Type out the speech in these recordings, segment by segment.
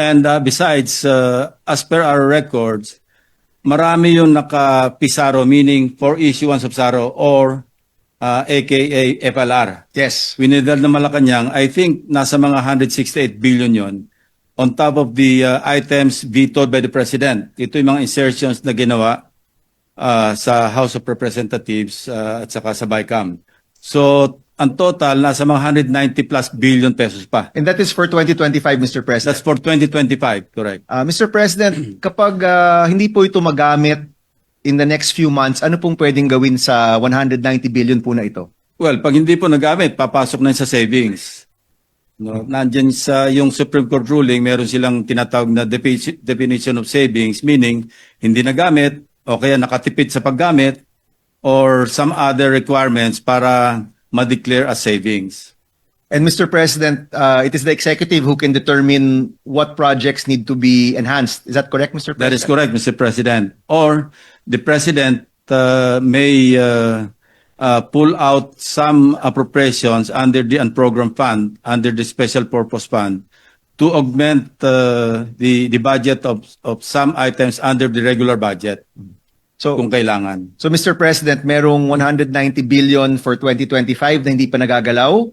And uh, besides, uh, as per our records, marami yung naka-PISARO, meaning for issuance of SARO or uh, aka FLR. Yes. Winidal na Malacanang, I think nasa mga 168 billion yon on top of the uh, items vetoed by the President. Ito yung mga insertions na ginawa uh, sa House of Representatives uh, at saka sa BICAM. So, ang total, nasa mga 190 plus billion pesos pa. And that is for 2025, Mr. President. That's for 2025, correct. Ah, Mr. President, kapag ah, hindi po ito magamit in the next few months, ano pong pwedeng gawin sa 190 billion po na ito? Well, pag hindi po nagamit, papasok na yun sa savings. No, nandiyan sa yung Supreme Court ruling, meron silang tinatawag na defi- definition of savings, meaning hindi nagamit o kaya nakatipid sa paggamit or some other requirements para ma-declare as savings. And Mr. President, ah, it is the executive who can determine what projects need to be enhanced. Is that correct, Mr. President? That is correct, Mr. President. Or the President uh, may uh, uh, pull out some appropriations under the unprogrammed fund, under the special purpose fund, to augment uh, the, the budget of, of some items under the regular budget, So, kung kailangan. so Mr. President, merong 190 billion for 2025 na hindi pa nagagalaw.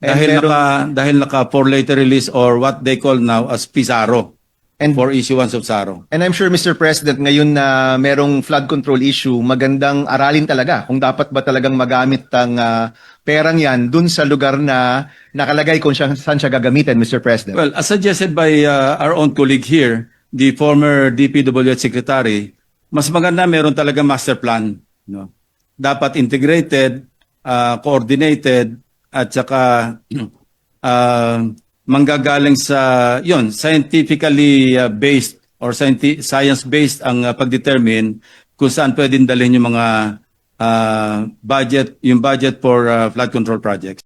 And Dahil merong- naka, dahil naka for later release or what they call now as PISARO, and for issuance of SARO. And I'm sure, Mr. President, ngayon na merong flood control issue, magandang aralin talaga kung dapat ba talagang magamit ang ah, perang yan dun sa lugar na nakalagay kung siya, saan siya gagamitin, Mr. President. Well, as suggested by uh, our own colleague here, the former DPWH secretary, mas maganda meron talaga master plan. No? Dapat integrated, uh, coordinated, at saka uh, manggagaling sa, yon scientifically uh, based or science-based ang uh, pagdetermine kung saan pwedeng dalhin yung mga uh, budget, yung budget for uh, flood control projects.